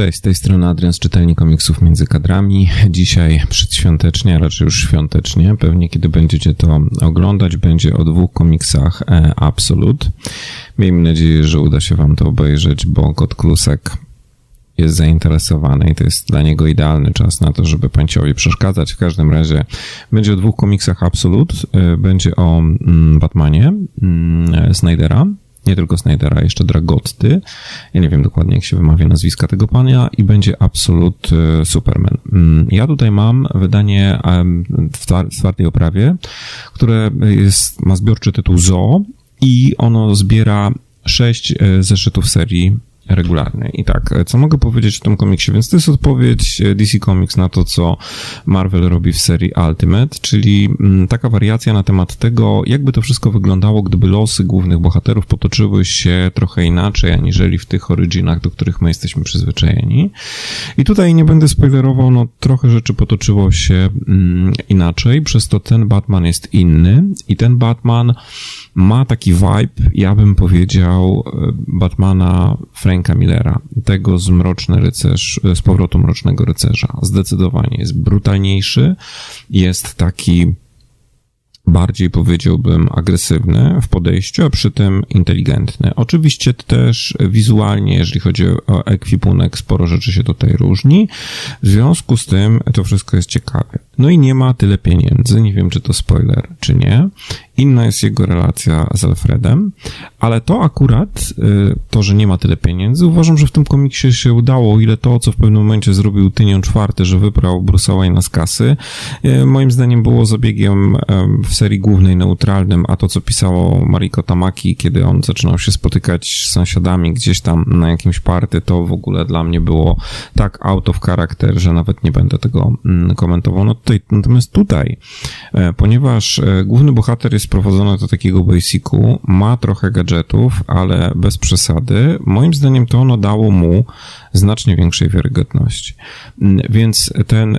Cześć, z tej strony Adrian z czytelni komiksów między kadrami. Dzisiaj przedświątecznie, a raczej już świątecznie, pewnie kiedy będziecie to oglądać, będzie o dwóch komiksach e, Absolute. Miejmy nadzieję, że uda się wam to obejrzeć, bo Kot Klusek jest zainteresowany i to jest dla niego idealny czas na to, żeby Pańciowi przeszkadzać. W każdym razie będzie o dwóch komiksach Absolute, e, będzie o mm, Batmanie mm, Snydera, nie tylko Snydera, jeszcze Dragotty. Ja nie wiem dokładnie, jak się wymawia nazwiska tego pana i będzie Absolute e, Superman. Mm, ja tutaj mam wydanie w twardej oprawie, które jest, ma zbiorczy tytuł Zoo i ono zbiera sześć e, zeszytów serii regularnej. I tak, co mogę powiedzieć o tym komiksie? Więc to jest odpowiedź e, DC Comics na to, co Marvel robi w serii Ultimate, czyli mm, taka wariacja na temat tego, jakby to wszystko wyglądało, gdyby losy głównych bohaterów potoczyły się trochę inaczej, aniżeli w tych originach, do których my jesteśmy przyzwyczajeni. I tutaj nie będę spoilerował, no trochę rzeczy potoczyło się mm, inaczej, przez to ten Batman jest inny i ten Batman ma taki vibe, ja bym powiedział, e, Batmana Franka Millera, tego z Mroczny Rycerz, e, z powrotu Mrocznego Rycerza. Zdecydowanie jest brutalniejszy, jest taki bardziej powiedziałbym agresywny w podejściu, a przy tym inteligentny. Oczywiście też wizualnie, jeżeli chodzi o ekwipunek, sporo rzeczy się tutaj różni. W związku z tym to wszystko jest ciekawe. No i nie ma tyle pieniędzy, nie wiem czy to spoiler, czy nie. Inna jest jego relacja z Alfredem, ale to akurat, y, to, że nie ma tyle pieniędzy, uważam, że w tym komiksie się udało, ile to, co w pewnym momencie zrobił Tynion Czwarty, że wybrał Bruce'a Wayne'a z kasy, y, moim zdaniem było zabiegiem w serii głównej neutralnym, a to, co pisało Mariko Tamaki, kiedy on zaczynał się spotykać z sąsiadami gdzieś tam na jakimś party, to w ogóle dla mnie było tak out of character, że nawet nie będę tego mm, komentował. No tutaj, natomiast tutaj, e, ponieważ e, główny bohater jest prowadzony do takiego basicu, ma trochę gadżetów, ale bez przesady, moim zdaniem to ono dało mu znacznie większej wiarygodności. Mm, więc ten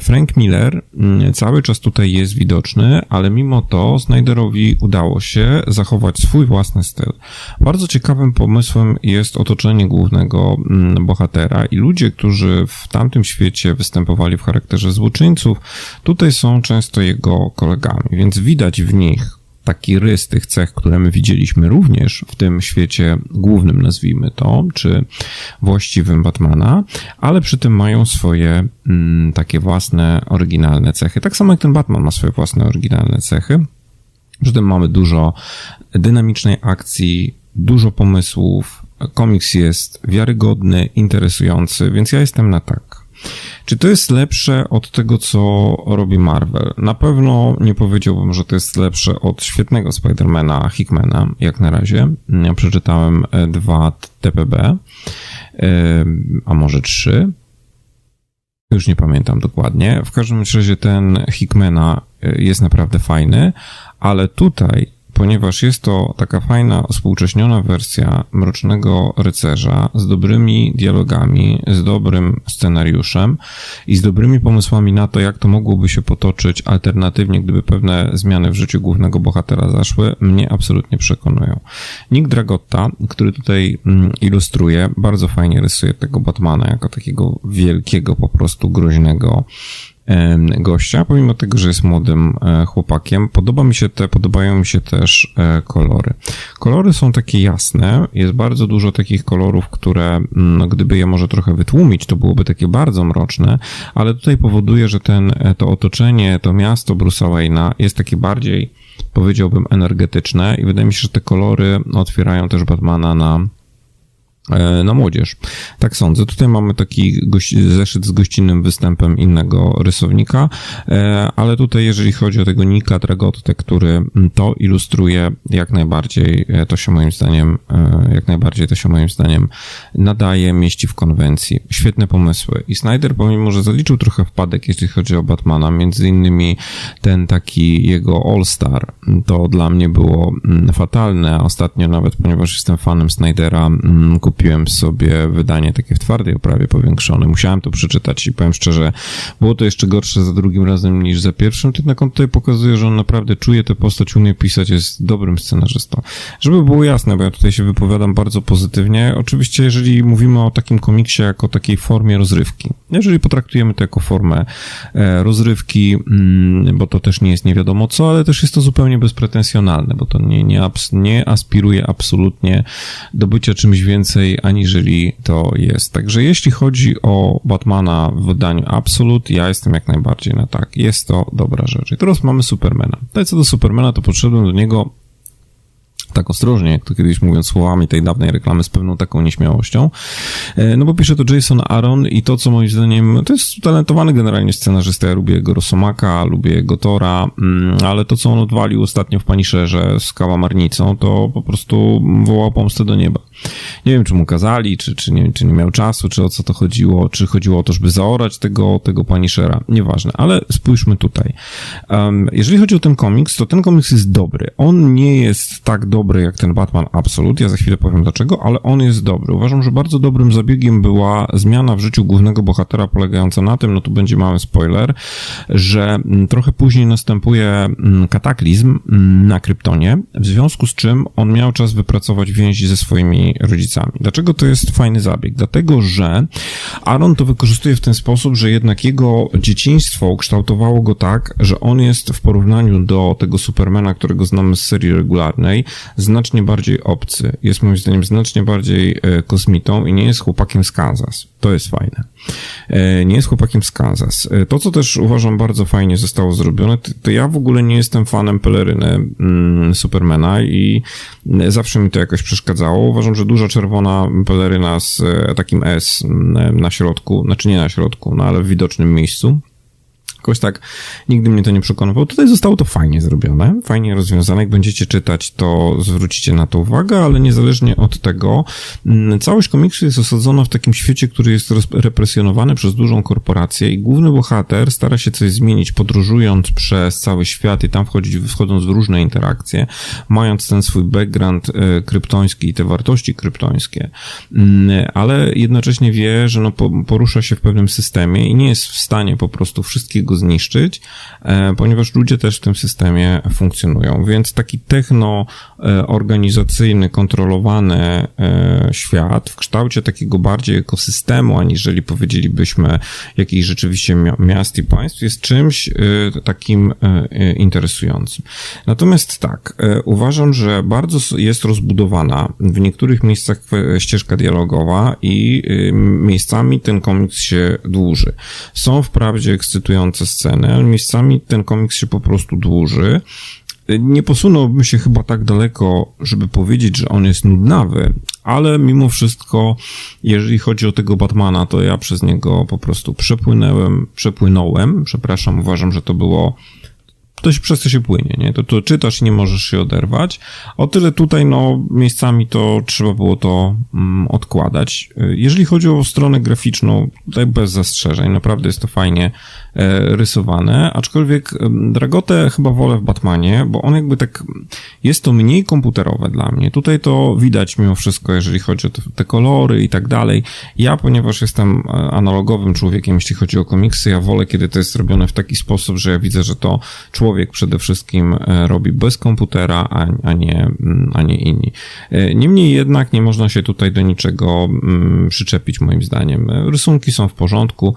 Frank Miller mm, cały czas tutaj jest widoczny, ale mimo to Snyderowi udało się zachować swój własny styl. Bardzo ciekawym pomysłem jest otoczenie głównego mm, bohatera i ludzie, którzy w tamtym świecie występowali w charakterze złoczyńców, tutaj są często jego kolegami, więc widać w nich taki rys tych cech, które my widzieliśmy również w tym świecie głównym, nazwijmy to, czy właściwym Batmana, ale przy tym mają swoje mm, takie własne, oryginalne cechy. Tak samo jak ten Batman ma swoje własne, oryginalne cechy. Przy tym mamy dużo dynamicznej akcji, dużo pomysłów, komiks jest wiarygodny, interesujący, więc ja jestem na tak. Czy to jest lepsze od tego, co robi Marvel? Na pewno nie powiedziałbym, że to jest lepsze od świetnego Spidermana Hickmana, jak na razie. Ja przeczytałem e, dwa TPB, e, a może trzy. Już nie pamiętam dokładnie. W każdym razie ten Hickmana e, jest naprawdę fajny, ale tutaj ponieważ jest to taka fajna, współcześniona wersja Mrocznego Rycerza z dobrymi dialogami, z dobrym scenariuszem i z dobrymi pomysłami na to, jak to mogłoby się potoczyć alternatywnie, gdyby pewne zmiany w życiu głównego bohatera zaszły, mnie absolutnie przekonują. Nick Dragotta, który tutaj mm, ilustruje, bardzo fajnie rysuje tego Batmana jako takiego wielkiego, po prostu groźnego gościa, pomimo tego, że jest młodym e, chłopakiem. Podoba mi się te, podobają mi się też e, kolory. Kolory są takie jasne, jest bardzo dużo takich kolorów, które no, gdyby je może trochę wytłumić, to byłoby takie bardzo mroczne, ale tutaj powoduje, że ten, e, to otoczenie, to miasto Wayne'a jest takie bardziej, powiedziałbym, energetyczne i wydaje mi się, że te kolory otwierają też Batmana na na młodzież. Tak sądzę. Tutaj mamy taki zeszyt z gościnnym występem innego rysownika, e, ale tutaj jeżeli chodzi o tego Nika Dragotte, który to ilustruje, jak najbardziej e, to się moim zdaniem, jak najbardziej to się moim zdaniem nadaje, mieści w konwencji. Świetne pomysły. I Snyder, pomimo, że zaliczył trochę wpadek, jeśli chodzi o Batmana, między innymi ten taki jego All-Star, to dla mnie było fatalne. Ostatnio nawet, ponieważ jestem fanem Snydera, kupiłem kupiłem sobie wydanie takie w twardej oprawie powiększone. Musiałem to przeczytać i powiem szczerze, było to jeszcze gorsze za drugim razem niż za pierwszym, jednak on tutaj pokazuje, że on naprawdę czuje tę postać, umie pisać, jest dobrym scenarzystą. Żeby było jasne, bo ja tutaj się wypowiadam bardzo pozytywnie, oczywiście jeżeli mówimy o takim komiksie jako takiej formie rozrywki, jeżeli potraktujemy to jako formę e, rozrywki, mm, bo to też nie jest nie wiadomo co, ale też jest to zupełnie bezpretensjonalne, bo to nie, nie, nie aspiruje absolutnie do bycia czymś więcej, aniżeli to jest. Także jeśli chodzi o Batmana w wydaniu Absolut, ja jestem jak najbardziej na tak. Jest to dobra rzecz. I teraz mamy Supermana. Tutaj co do Supermana, to podszedłem do niego tak ostrożnie, jak to kiedyś mówiąc słowami tej dawnej reklamy, z pewną taką nieśmiałością. E, no bo pisze to Jason Aaron i to, co moim zdaniem, to jest talentowany generalnie scenarzysta, ja lubię jego Rosomaka, lubię jego Tora, mm, ale to, co on odwalił ostatnio w Paniszerze z kałamarnicą, to po prostu wołał pomstę do nieba. Nie wiem, czy mu kazali, czy, czy, nie, czy nie miał czasu, czy o co to chodziło, czy chodziło o to, żeby zaorać tego, tego Punishera, nieważne, ale spójrzmy tutaj. Um, jeżeli chodzi o ten komiks, to ten komiks jest dobry. On nie jest tak dobry jak ten Batman Absolute, ja za chwilę powiem dlaczego, ale on jest dobry. Uważam, że bardzo dobrym zabiegiem była zmiana w życiu głównego bohatera polegająca na tym, no tu będzie mały spoiler, że mm, trochę później następuje mm, kataklizm mm, na Kryptonie, w związku z czym on miał czas wypracować więzi ze swoimi rodzicami. Dlaczego to jest fajny zabieg? Dlatego, że Aaron to wykorzystuje w ten sposób, że jednak jego dzieciństwo ukształtowało go tak, że on jest w porównaniu do tego Supermana, którego znamy z serii regularnej, znacznie bardziej obcy. Jest moim zdaniem znacznie bardziej e, kosmitą i nie jest chłopakiem z Kansas. To jest fajne. E, nie jest chłopakiem z Kansas. E, to, co też uważam bardzo fajnie zostało zrobione, to ja w ogóle nie jestem fanem peleryny mm, Supermana i zawsze mi to jakoś przeszkadzało. Uważam, że duża czerwona peleryna z e, takim S na środku, znaczy nie na środku, no ale w widocznym miejscu, Jakoś tak nigdy mnie to nie przekonywało. Tutaj zostało to fajnie zrobione, fajnie rozwiązane. Jak będziecie czytać, to zwrócicie na to uwagę, ale niezależnie od tego, mm, całość komiksu jest osadzona w takim świecie, który jest represjonowany przez dużą korporację i główny bohater stara się coś zmienić, podróżując przez cały świat i tam wchodzić, wchodząc w różne interakcje, mając ten swój background e, kryptoński i te wartości kryptońskie, mm, ale jednocześnie wie, że no porusza się w pewnym systemie i nie jest w stanie po prostu wszystkiego zniszczyć, e, ponieważ ludzie też w tym systemie funkcjonują. Więc taki techno-organizacyjny, kontrolowany e, świat w kształcie takiego bardziej ekosystemu, aniżeli powiedzielibyśmy jakichś rzeczywiście miast i państw, jest czymś e, takim interesującym. Natomiast tak, uważam, że bardzo jest rozbudowana w niektórych miejscach ścieżka dialogowa i miejscami ten komiks się dłuży. Są wprawdzie ekscytujące sceny, ale miejscami ten komiks się po prostu dłuży. Nie posunąłbym się chyba tak daleko, żeby powiedzieć, że on jest nudnawy, ale mimo wszystko, jeżeli chodzi o tego Batmana, to ja przez niego po prostu przepłynąłem, przepłynąłem, przepraszam, uważam, że to było to się, przez to się płynie, nie? To, to czytasz i nie możesz się oderwać. O tyle tutaj, no, miejscami to trzeba było to mm, odkładać. Jeżeli chodzi o stronę graficzną, tutaj bez zastrzeżeń, naprawdę jest to fajnie rysowane, aczkolwiek Dragotę chyba wolę w Batmanie, bo on jakby tak, jest to mniej komputerowe dla mnie. Tutaj to widać mimo wszystko, jeżeli chodzi o te, te kolory i tak dalej. Ja, ponieważ jestem e, analogowym człowiekiem, jeśli chodzi o komiksy, ja wolę, kiedy to jest robione w taki sposób, że ja widzę, że to człowiek przede wszystkim e, robi bez komputera, a, a, nie, mm, a nie inni. E, niemniej jednak nie można się tutaj do niczego mm, przyczepić moim zdaniem. E, rysunki są w porządku,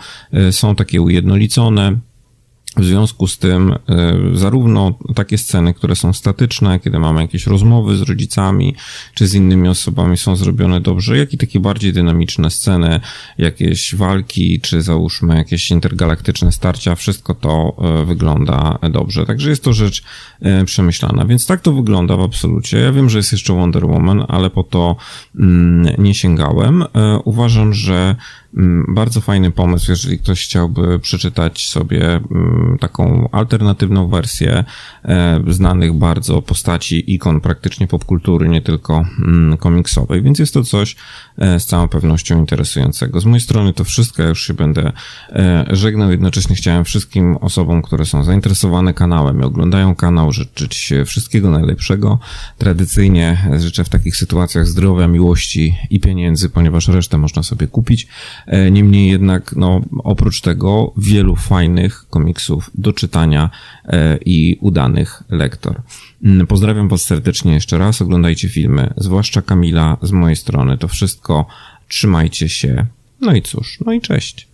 są takie ujednolicone, основное w związku z tym, e, zarówno takie sceny, które są statyczne, kiedy mamy jakieś rozmowy z rodzicami czy z innymi osobami, są zrobione dobrze, jak i takie bardziej dynamiczne sceny, jakieś walki, czy załóżmy jakieś intergalaktyczne starcia, wszystko to e, wygląda dobrze. Także jest to rzecz e, przemyślana. Więc tak to wygląda w absolucie. Ja wiem, że jest jeszcze Wonder Woman, ale po to mm, nie sięgałem. Uważam, że Mm, bardzo fajny pomysł, jeżeli ktoś chciałby przeczytać sobie mm, taką alternatywną wersję e, znanych bardzo postaci, ikon praktycznie popkultury, nie tylko mm, komiksowej, więc jest to coś e, z całą pewnością interesującego. Z mojej strony to wszystko, ja już się będę żegnał, jednocześnie chciałem wszystkim osobom, które są zainteresowane kanałem i oglądają kanał, życzyć wszystkiego najlepszego. Tradycyjnie życzę w takich sytuacjach zdrowia, miłości i pieniędzy, ponieważ resztę można sobie kupić. Niemniej jednak, no, oprócz tego wielu fajnych komiksów do czytania e, i udanych lektor. Mm, pozdrawiam Was serdecznie jeszcze raz, oglądajcie filmy, zwłaszcza Kamila z mojej strony. To wszystko, trzymajcie się, no i cóż, no i cześć.